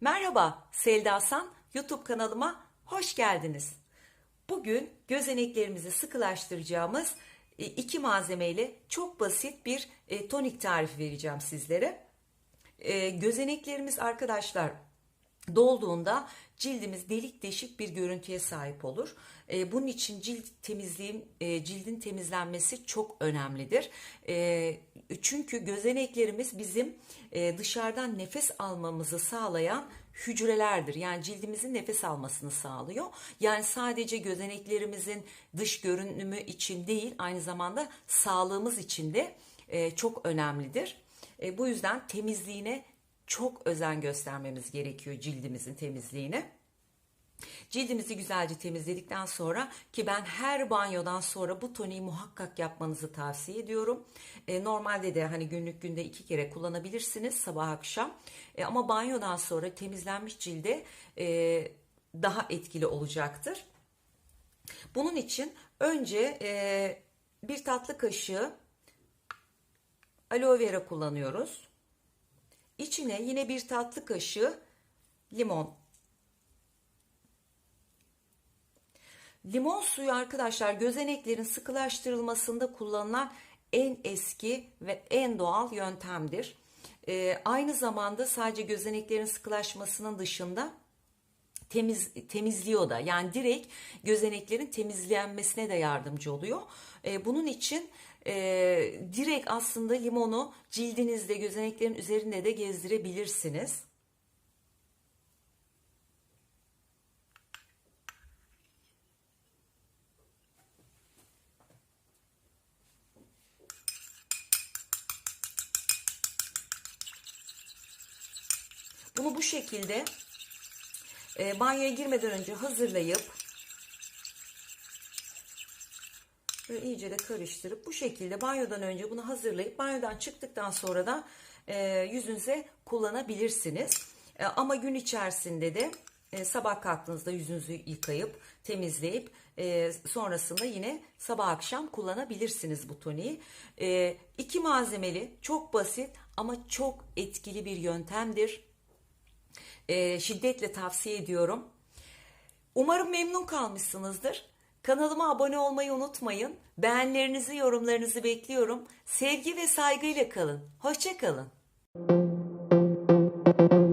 Merhaba Selda San YouTube kanalıma hoş geldiniz. Bugün gözeneklerimizi sıkılaştıracağımız e, iki malzemeyle çok basit bir e, tonik tarifi vereceğim sizlere. E, Gözeneklerimiz arkadaşlar dolduğunda cildimiz delik deşik bir görüntüye sahip olur. E, bunun için cilt temizliğin e, cildin temizlenmesi çok önemlidir. E, çünkü gözeneklerimiz bizim e, dışarıdan nefes almamızı sağlayan hücrelerdir. Yani cildimizin nefes almasını sağlıyor. Yani sadece gözeneklerimizin dış görünümü için değil, aynı zamanda sağlığımız için de e, çok önemlidir. E, bu yüzden temizliğine çok özen göstermemiz gerekiyor cildimizin temizliğine. Cildimizi güzelce temizledikten sonra ki ben her banyodan sonra bu toniği muhakkak yapmanızı tavsiye ediyorum. E, normalde de hani günlük günde iki kere kullanabilirsiniz sabah akşam. E, ama banyodan sonra temizlenmiş cilde e, daha etkili olacaktır. Bunun için önce e, bir tatlı kaşığı aloe vera kullanıyoruz. İçine yine bir tatlı kaşığı limon. Limon suyu arkadaşlar gözeneklerin sıkılaştırılmasında kullanılan en eski ve en doğal yöntemdir. Ee, aynı zamanda sadece gözeneklerin sıkılaşmasının dışında temiz temizliyor da yani direkt gözeneklerin temizlenmesine de yardımcı oluyor. Ee, bunun için e, direkt aslında limonu cildinizde gözeneklerin üzerinde de gezdirebilirsiniz. Bunu bu şekilde e, banyoya girmeden önce hazırlayıp böyle iyice de karıştırıp bu şekilde banyodan önce bunu hazırlayıp banyodan çıktıktan sonra da e, yüzünüze kullanabilirsiniz. E, ama gün içerisinde de e, sabah kalktığınızda yüzünüzü yıkayıp temizleyip e, sonrasında yine sabah akşam kullanabilirsiniz bu toniği. E, iki malzemeli çok basit ama çok etkili bir yöntemdir. E, şiddetle tavsiye ediyorum. Umarım memnun kalmışsınızdır. Kanalıma abone olmayı unutmayın. Beğenilerinizi, yorumlarınızı bekliyorum. Sevgi ve saygıyla kalın. Hoşçakalın. kalın.